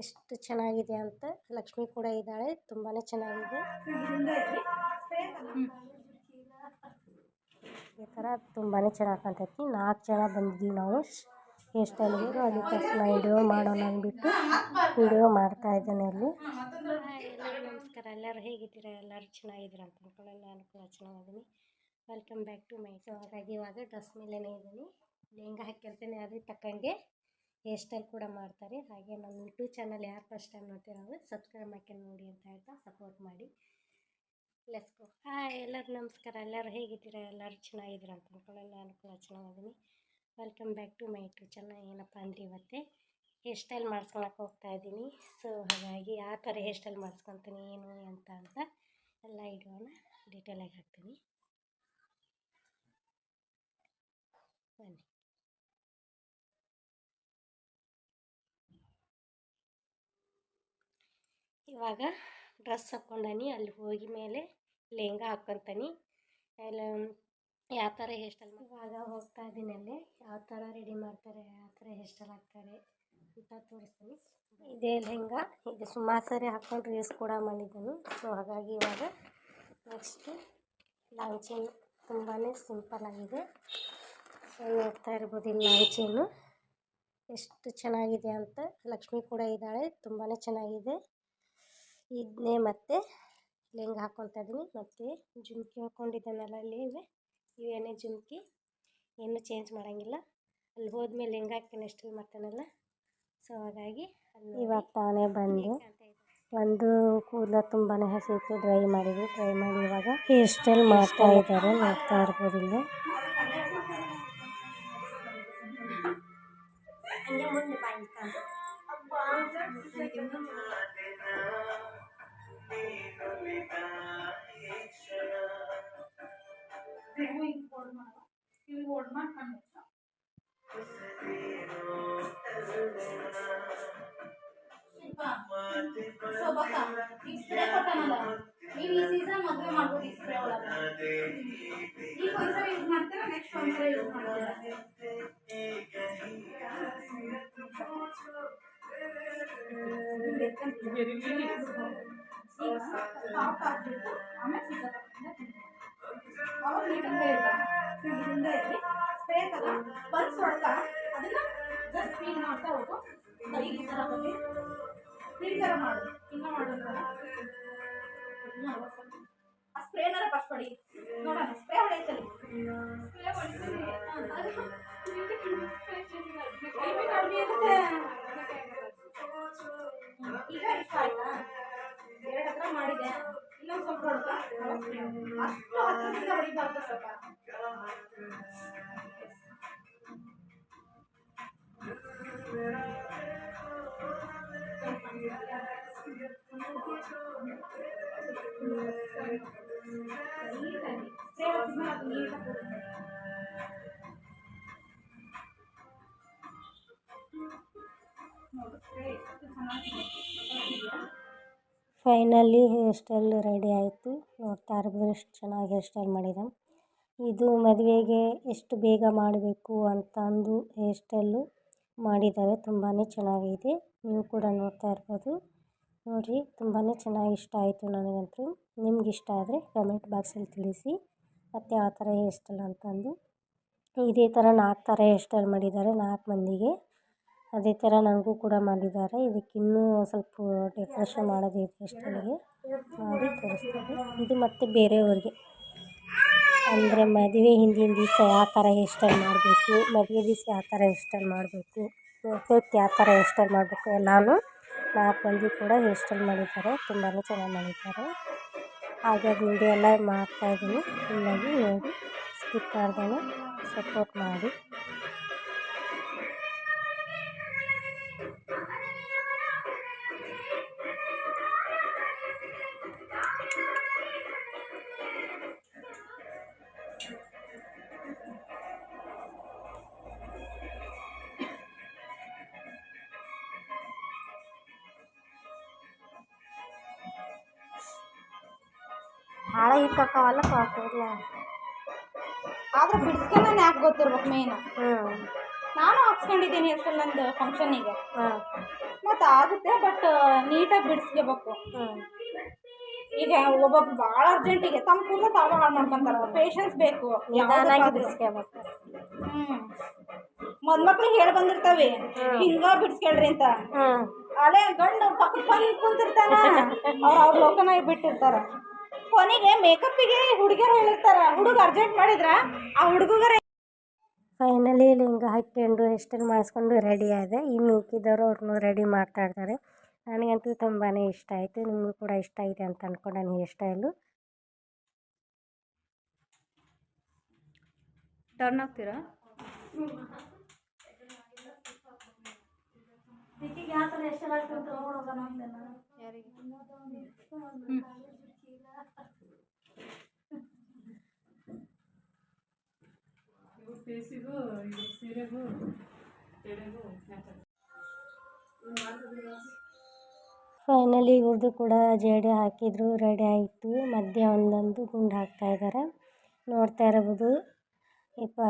ಎಷ್ಟು ಚೆನ್ನಾಗಿದೆ ಅಂತ ಲಕ್ಷ್ಮಿ ಕೂಡ ಇದ್ದಾಳೆ ತುಂಬಾ ಚೆನ್ನಾಗಿದೆ. ಈ ಥರ ತುಂಬಾ ಚೆನ್ನಾಗಿ ಕಾಣ್ತೈತಿ. ನಾಲ್ಕು ಜನ ಬಂದಿದ್ದೀವಿ ನಾವು. ಹೇರ್ ಸ್ಟೈಲ್ಗೆ ಅದಕ್ಕೆ ತಕ್ಷಣ ವಿಡಿಯೋ ಮಾಡೋಣ ಅಂದ್ಬಿಟ್ಟು ವಿಡಿಯೋ ಮಾಡ್ತಾ ಇದ್ದೇನೆ ಅಲ್ಲಿ. ನಮಸ್ಕಾರ, ಎಲ್ಲರೂ ಹೇಗಿದ್ದೀರಾ? ಎಲ್ಲರೂ ಚೆನ್ನಾಗಿದ್ದೀರಾ ಅಂತ ಅಂದ್ಕೊಂಡು ನಾನು ಕೂಡ ಚೆನ್ನಾಗಿದ್ದೀನಿ. Welcome back to my so ಹಾಗಾಗಿ ಇವಾಗ ಡ್ರೆಸ್ ಮೇಲೇ ಇದ್ದೀನಿ. ಲೆಹಂಗ ಹಾಕಿರ್ತೇನೆ ಅದ್ರ ತಕ್ಕಂಗೆ ಹೇರ್ ಸ್ಟೈಲ್ ಕೂಡ ಮಾಡ್ತಾರೆ. ಹಾಗೆ ನಮ್ಮ ಯೂಟ್ಯೂಬ್ ಚಾನಲ್ ಯಾರು ಫಸ್ಟ್ ಟೈಮ್ ನೋಡ್ತೀರೋ ಸಬ್ಸ್ಕ್ರೈಬ್ ಮಾಡ್ಕೊಂಡು ನೋಡಿ ಅಂತ ಹೇಳ್ತಾ ಸಪೋರ್ಟ್ ಮಾಡಿ. ಲೆಟ್ಸ್ ಗೋ ಹಾಯ್ ಎಲ್ಲರೂ ನಮಸ್ಕಾರ. ಎಲ್ಲರೂ ಹೇಗಿದ್ದೀರಾ? ಎಲ್ಲರೂ ಚೆನ್ನಾಗಿದ್ದೀರಾ ಅಂತ ಅಂದ್ಕೊಂಡು ನಾನು ಕೂಡ ಚೆನ್ನಾಗಿದ್ದೀನಿ. Welcome back to my YouTube channel ಏನಪ್ಪ ಅಂದರೆ ಇವತ್ತೆ ಹೇರ್ ಸ್ಟೈಲ್ ಮಾಡ್ಸ್ಕೊಳಕ್ಕೆ ಹೋಗ್ತಾ ಇದ್ದೀನಿ. ಸೊ ಹಾಗಾಗಿ ಯಾವ ಥರ ಹೇರ್ ಸ್ಟೈಲ್ ಮಾಡಿಸ್ಕೊತೀನಿ. ಏನು ಅಂತ ಅಂತ ಎಲ್ಲ ಇಡೋಣ. ಡೀಟೇಲಾಗಿ ಹಾಕ್ತೀನಿ. ಬನ್ನಿ. ಇವಾಗ ಡ್ರೆಸ್ ಹಾಕ್ಕೊಂಡನಿ, ಅಲ್ಲಿ ಹೋಗಿ ಮೇಲೆ ಲೆಹಂಗ ಹಾಕ್ಕೊಂತಾನೆ. ಎಲ್ಲ, ಯಾವ ಥರ ಹೇರ್ ಸ್ಟೈಲ್ ಇವಾಗ ಹೋಗ್ತಾ ಇದ್ದೀನಿ ಅಲ್ಲಿ. ಯಾವ ಥರ ರೆಡಿ ಮಾಡ್ತಾರೆ, ಯಾವ ಥರ ಹೇರ್ ಸ್ಟೈಲ್ ಹಾಕ್ತಾರೆ ಅಂತ ತೋರಿಸ್ತೀನಿ. ಇದೇ ಲೆಹಂಗ. ಇದು ಸುಮಾರು ಸರಿ ಹಾಕ್ಕೊಂಡು ರೀಲ್ಸ್ ಕೂಡ ಮಾಡಿದ್ದೀನಿ. ಸೊ ಹಾಗಾಗಿ ಇವಾಗ ನೆಕ್ಸ್ಟು ಲಾಂಗ್ ಚೈನ್ ತುಂಬಾ ಸಿಂಪಲ್ ಆಗಿದೆ ನೋಡ್ತಾ ಇರ್ಬೋದು ಇಲ್ಲಿ ಲಾಂಗ್ ಎಷ್ಟು ಚೆನ್ನಾಗಿದೆ ಅಂತ ಲಕ್ಷ್ಮಿ ಕೂಡ ಇದ್ದಾಳೆ. ತುಂಬಾ ಚೆನ್ನಾಗಿದೆ. ಇದನ್ನೇ ಮತ್ತೆ ಲೆಹಂಗ ಹಾಕ್ಕೊತಾ ಇದ್ದೀನಿ. ಮತ್ತು ಜುಮ್ಕಿ ಹಾಕ್ಕೊಂಡಿದ್ದಾನಲ್ಲ ಅಲ್ಲಿ ಇವೆ. ಇವೇನೇ ಜುಮ್ಕಿ ಏನೂ ಚೇಂಜ್ ಮಾಡೋಂಗಿಲ್ಲ. ಅಲ್ಲಿ ಹೋದ್ಮೇಲೆ ಲೆಹಂಗ ಹಾಕಿ ನೆಕ್ಸ್ಟ್ ಮಾಡ್ತಾನಲ್ಲ. ಸೊ ಹಾಗಾಗಿ ಇವಾಗ ತಾನೇ ಬಂದು ಒಂದು ಕೂದಲ ತುಂಬಾ ಹಸಿತ್ತು ಡ್ರೈ ಮಾಡಿದ್ವಿ ಡ್ರೈ ಮಾಡಿ ಇವಾಗ ಹೇರ್ ಸ್ಟೈಲ್ ಮಾಡ್ತಾ ಇದ್ದಾರೆ. ನೋಡ್ತಾ ಇರ್ಬೋದು ಇಲ್ಲಿ. ಶೋಭಕ್ಕ ಈ ಸ್ಪ್ರೇ ಕೊಟ್ಟಾನಲ್ಲ ನೀವು ಈ ಸೀಸನ್ ಮದುವೆ ಮಾಡ್ಬೋದು ಈ ಸ್ಪ್ರೇ ಒಳಗೆ. ಈಗ ಒಂದ್ಸಲ ಯೂಸ್ ಮಾಡ್ತೀರಾ ನೆಕ್ಸ್ಟ್ ಒಂದ್ಸಲ ಯೂಸ್ ಮಾಡ್ತೀರಾ? ಸ್ಪ್ರೇ ತಗ ಬಂದ್ ಹೊಡ್ಕ ಅದನ್ನ ಜಸ್ಟ್ ಕ್ಲೀನ್ ಮಾಡ್ತಾ ಹೋಗು ಈ ಥರ ಹೋಗಿ ಕ್ಲೀನ್ ಥರ ಮಾಡು ಹಿಂಗೆ ಮಾಡೋದ್ರ ಆ ಸ್ಪ್ರೇನಾರ ಫಸ್ಟ್ ಹೊಡಿ ನೋಡೋಣ ಸ್ಪ್ರೇ ಹೊಡೆಯುತ್ತಲ್ಲಿ ಸ್ಪ್ರೇ ಹೊಡಿತೀನಿ ಈಗ ಇಷ್ಟ ಆಯ್ತಾ ಎರಡು ಹತ್ರ ಮಾಡಿದೆ ಇನ್ನೊಂದು ಸ್ವಲ್ಪ ಹೊಡ್ಕ ಅಷ್ಟು ಹತ್ರದಿಂದ ಹೊಡಿಬಾರ್ದು ಸ್ವಲ್ಪ ನೀಟಾಗಿ ಫೈನಲಿ ಹೇರ್ ಸ್ಟೈಲ್ ರೆಡಿ ಆಯಿತು. ನೋಡ್ತಾ ಇರ್ಬೋದು ಎಷ್ಟು ಚೆನ್ನಾಗಿ ಹೇರ್ ಸ್ಟೈಲ್ ಮಾಡಿದ. ಇದು ಮದುವೆಗೆ ಎಷ್ಟು ಬೇಗ ಮಾಡಬೇಕು ಅಂತ ಅಂದು ಹೇರ್ ಸ್ಟೈಲು ಮಾಡಿದ್ದಾರೆ. ತುಂಬಾ ಚೆನ್ನಾಗಿದೆ. ನೀವು ಕೂಡ ನೋಡ್ತಾ ಇರ್ಬೋದು. ನೋಡಿರಿ ತುಂಬಾ ಚೆನ್ನಾಗಿ ಇಷ್ಟ ಆಯಿತು ನನಗಂತೂ. ನಿಮ್ಗೆ ಇಷ್ಟ ಆದರೆ ಕಮೆಂಟ್ ಬಾಕ್ಸಲ್ಲಿ ತಿಳಿಸಿ, ಮತ್ತು ಯಾವ ಥರ ಹೇರ್ ಸ್ಟೈಲ್ ಅಂತಂದು ಇದೇ ಥರ ನಾಲ್ಕು ಥರ ಹೇರ್ ಸ್ಟೈಲ್ ಮಾಡಿದ್ದಾರೆ ನಾಲ್ಕು ಮಂದಿಗೆ. ಅದೇ ಥರ ನನಗೂ ಕೂಡ ಮಾಡಿದ್ದಾರೆ. ಇದಕ್ಕೆ ಇನ್ನೂ ಸ್ವಲ್ಪ ಡೆಕೋರೇಷನ್ ಮಾಡೋದು ಇದೆ ಮಾಡಿ ತೋರಿಸ್ತೀನಿ. ಇದು ಮತ್ತು ಬೇರೆಯವ್ರಿಗೆ. ಅಂದರೆ ಮದುವೆ ಹಿಂದಿನ ದಿವಸ ಯಾವ ಥರ ಹೇರ್ ಸ್ಟೈಲ್ ಮಾಡಬೇಕು, ಮದುವೆ ದಿವಸ ಯಾವ ಥರ ಹೇರ್ ಮಾಡಬೇಕು ಯಾವ ಥರ ಹೇರ್ ಸ್ಟೈಲ್ ಮಾಡಬೇಕು ಎಲ್ಲನೂ ನಾಲ್ಕು ಮಂದಿ ಕೂಡ ಹೇರ್ ಸ್ಟೈಲ್ ಮಾಡಿದ್ದಾರೆ. ತುಂಬಾ ಚೆನ್ನಾಗಿ ಮಾಡಿದ್ದಾರೆ. ಹಾಗೆ ವಿಡಿಯೋ ಎಲ್ಲ ಮಾಡ್ತಾಯಿದ್ದೀನಿ ಫುಲ್ಲಾಗಿ ನೋಡಿ, ಸ್ಕಿಪ್ ಮಾಡ್ದೇ ಸಪೋರ್ಟ್ ಮಾಡಿ. ಭಾಳ ಇಕ್ಕಕ್ಕವಲ್ಲ ಕೂದಲ ಆದ್ರೆ ನಾನು ಯಾಕೆ ಗೊತ್ತಿರ್ಬೇಕು ಮೇನ್ ಹ್ಞೂ ನಾನು ಹಾಕ್ಸ್ಕೊಂಡಿದ್ದೀನಿ ಅಸಲ್ ನಂದು ಫಂಕ್ಷನಿಗೆ ಹಾಂ ಮತ್ತೆ ಆಗುತ್ತೆ ಬಟ್ ನೀಟಾಗಿ ಬಿಡಿಸ್ಕೋಬೇಕು. ಹ್ಞೂ ಈಗ ಒಬ್ಬೊಬ್ರು ಭಾಳ ಅರ್ಜೆಂಟಿಗೆ ತಮ್ಮ ಕೂಡ ತಾವ ಹಾಳು ಮಾಡ್ಕೊಂತಾರ ಪೇಷನ್ಸ್ ಬೇಕು ನಿಧಾನಾಗಿ. ಬಿಡಿಸ್ಕೋಬೇಕು. ಹ್ಮ್. ಮೊದ್ಮಕ್ಳಿಗೆ ಹೇಳಿ ಬಂದಿರ್ತಾವೆ ಹಿಂಗ ಬಿಡ್ಸ್ಕೊಳ್ರಿ ಅಂತ. ಹ್ಞೂ ಅಲೆ ಗಂಡು ಪಕ್ಕ ಬಂದು ಕುಂತಿರ್ತಾನ ಅವ್ರು ಅವ್ರ ಲೋಕನಾಗಿ ಬಿಟ್ಟಿರ್ತಾರ. ಕೊನೆಗೆ ಮೇಕಪ್ಪಿಗೆ ಹುಡುಗಿಯರು ಹೇಳಿರ್ತಾರ ಹುಡುಗ ಅರ್ಜೆಂಟ್ ಮಾಡಿದ್ರ? ಆ ಹುಡುಗರ ಫೈನಲಿ ಲಿಂಗ ಹಾಕ್ಕೊಂಡು ಹೆಸ್ಟೈಲ್ ಮಾಡಿಸ್ಕೊಂಡು ರೆಡಿ ಆದೆ. ಇನ್ನು ಉಕ್ಕಿದವರು ಅವ್ರನ್ನೂ ರೆಡಿ ಮಾಡ್ತಾ ಇರ್ತಾರೆ ನನಗಂತೂ ತುಂಬಾ ಇಷ್ಟ ಆಯಿತು. ನಿಮಗೂ ಕೂಡ ಇಷ್ಟ ಆಗಿದೆ ಅಂತ ಅಂದ್ಕೊಂಡು ನಾನು ಹೇರ್ ಸ್ಟೈಲು ಟರ್ನ್ ಆಗ್ತೀರಾ? ಫೈನಲಿ ಇವ್ರದ್ದು ಕೂಡ ಜಡೆ ಹಾಕಿದ್ರು, ರೆಡಿ ಆಯಿತು. ಮಧ್ಯ ಒಂದೊಂದು ಗುಂಡು ಹಾಕ್ತಾ ಇದ್ದಾರೆ ನೋಡ್ತಾ ಇರಬಹುದು. ಇಪ್ಪ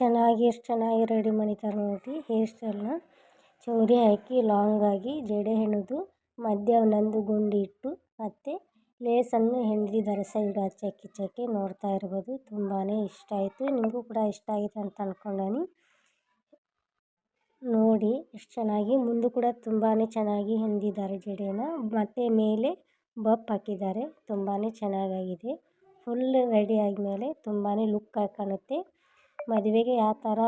ಚೆನ್ನಾಗಿ ಎಷ್ಟು ಚೆನ್ನಾಗಿ ರೆಡಿ ಮಾಡಿದ್ದಾರೆ ನೋಡಿ, ಹೇರ್ ಸ್ಟೈಲ್ನ ಚೌರಿ ಹಾಕಿ ಲಾಂಗಾಗಿ ಜಡೆ ಹೆಣದು. ಮಧ್ಯ ಒಂದೊಂದು ಗುಂಡು ಇಟ್ಟು, ಮತ್ತು ಲೇಸನ್ನು ಹೆಣೆದಿದ್ದಾರೆ ಸೈಡ್ ಆಚೆ ಈಚೆಗೆ ನೋಡ್ತಾ ಇರ್ಬೋದು. ತುಂಬಾ ಇಷ್ಟ ಆಯಿತು. ನಿಮಗೂ ಕೂಡ ಇಷ್ಟ ಆಗಿದೆ ಅಂತ ಅಂದ್ಕೊಂಡೇನಿ ನೋಡಿ, ಎಷ್ಟು ಚೆನ್ನಾಗಿ, ಮುಂದೆ ಕೂಡ ತುಂಬಾ ಚೆನ್ನಾಗಿ ಹೆಂದಿದ್ದಾರೆ ಜಡೆನ. ಮತ್ತು ಮೇಲೆ ಬಪ್ ಹಾಕಿದ್ದಾರೆ. ತುಂಬಾ ಚೆನ್ನಾಗಾಗಿದೆ. ಫುಲ್ ರೆಡಿ ಆದಮೇಲೆ ತುಂಬಾ ಲುಕ್ಕಾಗಿ ಕಾಣುತ್ತೆ. ಮದುವೆಗೆ ಯಾವ ಥರ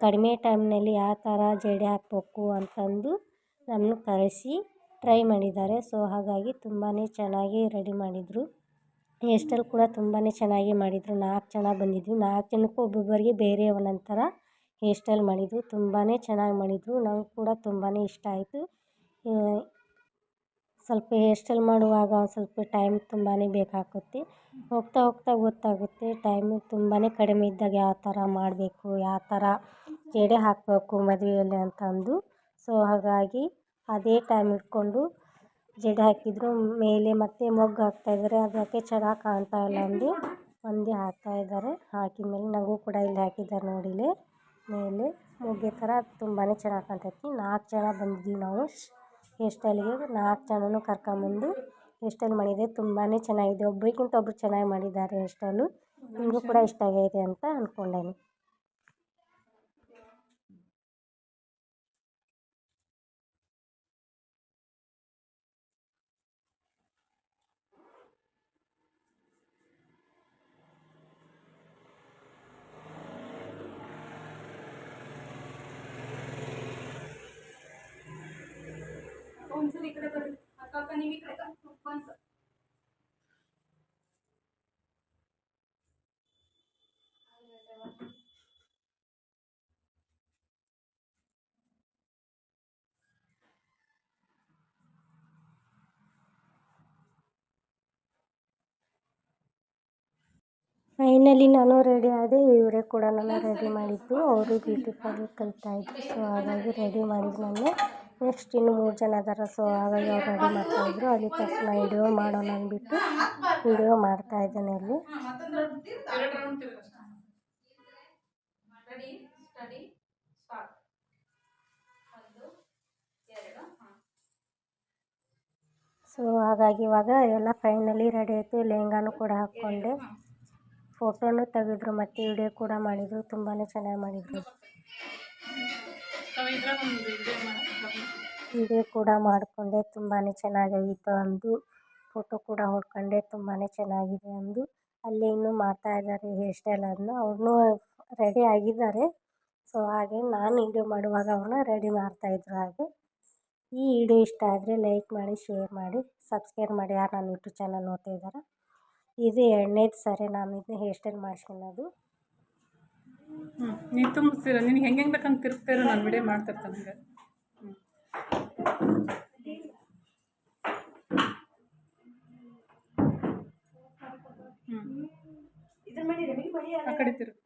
ಕಡಿಮೆ ಟೈಮ್ನಲ್ಲಿ ಯಾವ ಥರ ಜಡೆ ಹಾಕ್ಬೇಕು ಅಂತಂದು ನಮ್ಮನ್ನು ಕರೆಸಿ ಟ್ರೈ ಮಾಡಿದ್ದಾರೆ. ಸೊ, ಹಾಗಾಗಿ ತುಂಬಾ ಚೆನ್ನಾಗಿ ರೆಡಿ ಮಾಡಿದರು. ಸ್ಟೈಲ್ ಕೂಡ ತುಂಬಾ ಚೆನ್ನಾಗಿ ಮಾಡಿದರು. ನಾಲ್ಕು ಜನ ಬಂದಿದ್ವಿ. ನಾಲ್ಕು ಜನಕ್ಕೂ ಒಬ್ಬೊಬ್ಬರಿಗೆ ಬೇರೆ ಒಂದೊಂದು ಥರ ಹೇರ್ ಸ್ಟೈಲ್ ಮಾಡಿದರು. ತುಂಬಾ ಚೆನ್ನಾಗಿ ಮಾಡಿದರು. ನಂಗೆ ಕೂಡ ತುಂಬಾ ಇಷ್ಟ ಆಯಿತು. ಸ್ವಲ್ಪ ಹೇರ್ ಸ್ಟೈಲ್ ಮಾಡುವಾಗ ಸ್ವಲ್ಪ ಟೈಮ್ ತುಂಬಾ ಬೇಕಾಗುತ್ತೆ. ಹೋಗ್ತಾ ಹೋಗ್ತಾ ಗೊತ್ತಾಗುತ್ತೆ. ಟೈಮ್ ತುಂಬಾ ಕಡಿಮೆ ಇದ್ದಾಗ ಯಾವ ಥರ ಮಾಡಬೇಕು, ಯಾವ ಥರ ಜಡೆ ಹಾಕಬೇಕು ಮದುವೆಯಲ್ಲಿ ಅಂತಂದು ಸೊ, ಹಾಗಾಗಿ ಅದೇ ಟೈಮ್ ಇಟ್ಕೊಂಡು ಜಡೆ ಹಾಕಿದ್ರು. ಮೇಲೆ ಮತ್ತೆ ಮೊಗ್ಗು ಹಾಕ್ತಾಯಿದ್ದಾರೆ ಯಾಕೆ ಚೆನ್ನಾಗಿ ಕಾಣ್ತಾ ಇಲ್ಲ ಅಂದು ಒಂದೇ ಹಾಕ್ತಾಯಿದ್ದಾರೆ ಹಾಕಿದ ಮೇಲೆ ನಗು ಕೂಡ ಇಲ್ಲಿ ಹಾಕಿದ್ದಾರೆ ನೋಡಿ ಇಲ್ಲಿ ಮೇಲೆ ಮೊಗ್ಗೆ ಥರ ತುಂಬಾ ಚೆನ್ನಾಗಿ ಕಾಣ್ತೈತಿ. ನಾಲ್ಕು ಜನ ಬಂದಿದ್ವಿ ನಾವು. ಹೇರ್ ಸ್ಟೈಲಿಗೆ ನಾಲ್ಕು ಜನನೂ ಕರ್ಕೊಂಬಂದು ಹೇರ್ ಸ್ಟೈಲ್ ಮಾಡಿದೆ ತುಂಬಾ ಚೆನ್ನಾಗಿದೆ. ಒಬ್ರಿಗಿಂತ ಒಬ್ರು ಚೆನ್ನಾಗಿ ಮಾಡಿದ್ದಾರೆ ಹೇರ್ ಸ್ಟೈಲು ನಿಮಗೂ ಕೂಡ ಇಷ್ಟ ಆಗೈತೆ ಅಂತ ಅಂದ್ಕೊಂಡೇನಿ ಒಂದ್ಸರಿ ಈ ಕಡೆ ಬರ್ರಿ. ಅಕ್ಕ ಅಕ್ಕ ನೀವು ಈ ಕಡೆ ಬಂತು ಫೈನಲಿ ನಾನು ರೆಡಿ ಆದೆ ಇವರೇ ಕೂಡ ನಾನು ರೆಡಿ ಮಾಡಿದ್ದು ಅವರು ಬ್ಯೂಟಿಫುಲ್ ಪಾರ್ಲರ್ ಕಲಿತಾ ಇದ್ರು ಸೊ ಹಾಗಾಗಿ ರೆಡಿ ಮಾಡಿದ್ಮೇಲೆ ನೆಕ್ಸ್ಟ್ ಇನ್ನು ಮೂರು ಜನ ಅದಾರ. ಸೊ ಹಾಗಾಗಿ ಅವ್ರು ರೆಡಿ ಮಾಡ್ತಾಯಿದ್ರು. ಅಲ್ಲಿ ತಕ್ಷಣ ವಿಡಿಯೋ ಮಾಡೋಣ ಅಂದ್ಬಿಟ್ಟು ವಿಡಿಯೋ ಮಾಡ್ತಾ ಇದ್ದೇನೆ ಅಲ್ಲಿ. ಸೊ ಹಾಗಾಗಿ ಇವಾಗ ಎಲ್ಲ ಫೈನಲಿ ರೆಡಿ ಆಯಿತು. ಲೆಹಂಗಾನು ಕೂಡ ಹಾಕ್ಕೊಂಡೆ. ಫೋಟೋನು ತೆಗೆದ್ರು, ಮತ್ತು ವಿಡಿಯೋ ಕೂಡ ಮಾಡಿದರು. ತುಂಬಾ ಚೆನ್ನಾಗಿ ಮಾಡಿದರು. ವಿಡಿಯೋ ಕೂಡ ಮಾಡಿಕೊಂಡೆ ತುಂಬಾ ಚೆನ್ನಾಗಾಗಿತ್ತು ಅಂದು. ಫೋಟೋ ಕೂಡ ಹೊಡ್ಕೊಂಡೆ ತುಂಬಾ ಚೆನ್ನಾಗಿದೆ ಅಂದು. ಅಲ್ಲಿ ಇನ್ನೂ ಮಾಡ್ತಾ ಇದ್ದಾರೆ ಹೇರ್ ಸ್ಟೈಲ್ ಅದನ್ನ ಅವ್ರನ್ನೂ ರೆಡಿ ಆಗಿದ್ದಾರೆ. ಸೊ ಹಾಗೆ ನಾನು ವಿಡಿಯೋ ಮಾಡುವಾಗ ಅವ್ರನ್ನ ರೆಡಿ ಮಾಡ್ತಾಯಿದ್ರು ಹಾಗೆ. ಈ ವಿಡಿಯೋ ಇಷ್ಟ ಆದರೆ ಲೈಕ್ ಮಾಡಿ ಶೇರ್ ಮಾಡಿ ಸಬ್ಸ್ಕ್ರೈಬ್ ಮಾಡಿ ಯಾರು ನಾನು ಯೂಟ್ಯೂಬ್ ಚಾನಲ್ ನೋಡ್ತಾ ಇದ್ದಾರೆ? ಇದು ಎರಡನೇದು ಸರಿ ನಾನು ಇದನ್ನ ಹೇರ್ ಸ್ಟೈಲ್ ಮಾಡಿಸ್ಕೊಳ್ಳೋದು ಹ್ಞೂ ತುಂಬಿಸ್ತೀರ? ನಿನಗೆ ಹೆಂಗೆ ಹೆಂಗೆ ಬೇಕಂತ ತಿರುಗ್ತಾಯಿರೋ ನಾನು ವಿಡಿಯೋ ಮಾಡ್ತಿರ್ತಾನೆ ಹಂಗೆ ಹ್ಞೂ ಆ ಕಡೆ ತಿರುಗು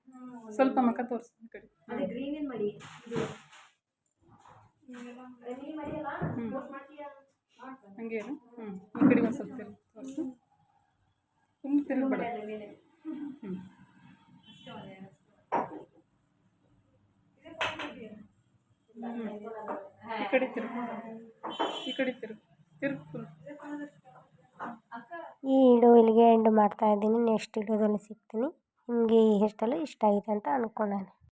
ಸ್ವಲ್ಪ ಮಕ್ಕ ತೋರಿಸ್ತೀನಿ ಈ ಕಡೆ. ಅದೇ ಮಾಡಿ ಇದು ರೆಡಿ ಮಾಡಿ ಅಲ್ಲ ಹ್ಮ್. post ಮಾಡ್ತೀಯಾ? ಮಾಡ್ತಾನೆ. ಹಂಗೆ ಇರು ಹ್ಞೂ ಈ ಕಡೆ ಒಂದು ಸ್ವಲ್ಪ ತಿರುಗು ತೋರಿಸು ತುಂಬ ತಿರುಗಬೇಡ ಅದ್ರ ಮೇಲೆ. ಹ್ಞೂ ಅಷ್ಟೇ ಒಂದೇ ಅಷ್ಟೇ. ಇದೇ post ಮಾಡ್ತೀಯಾ? ಈ ಕಡೆ ತಿರುಗು. ಈ ಕಡೆ ತಿರುಗು. ಈ ವಿಡಿಯೋ ಇಲ್ಲಿಗೆ ಎಂಡ್ ಮಾಡ್ತಾ ಇದ್ದೀನಿ. ನೆಕ್ಸ್ಟ್ ವಿಡಿಯೋದಲ್ಲಿ ಸಿಗ್ತೀನಿ. ನಿಮಗೆ ಈ ಹೇರ್ ಸ್ಟೈಲು ಇಷ್ಟ ಆಗಿದೆ ಅಂತ ಅಂದ್ಕೊಂಡೇನೆ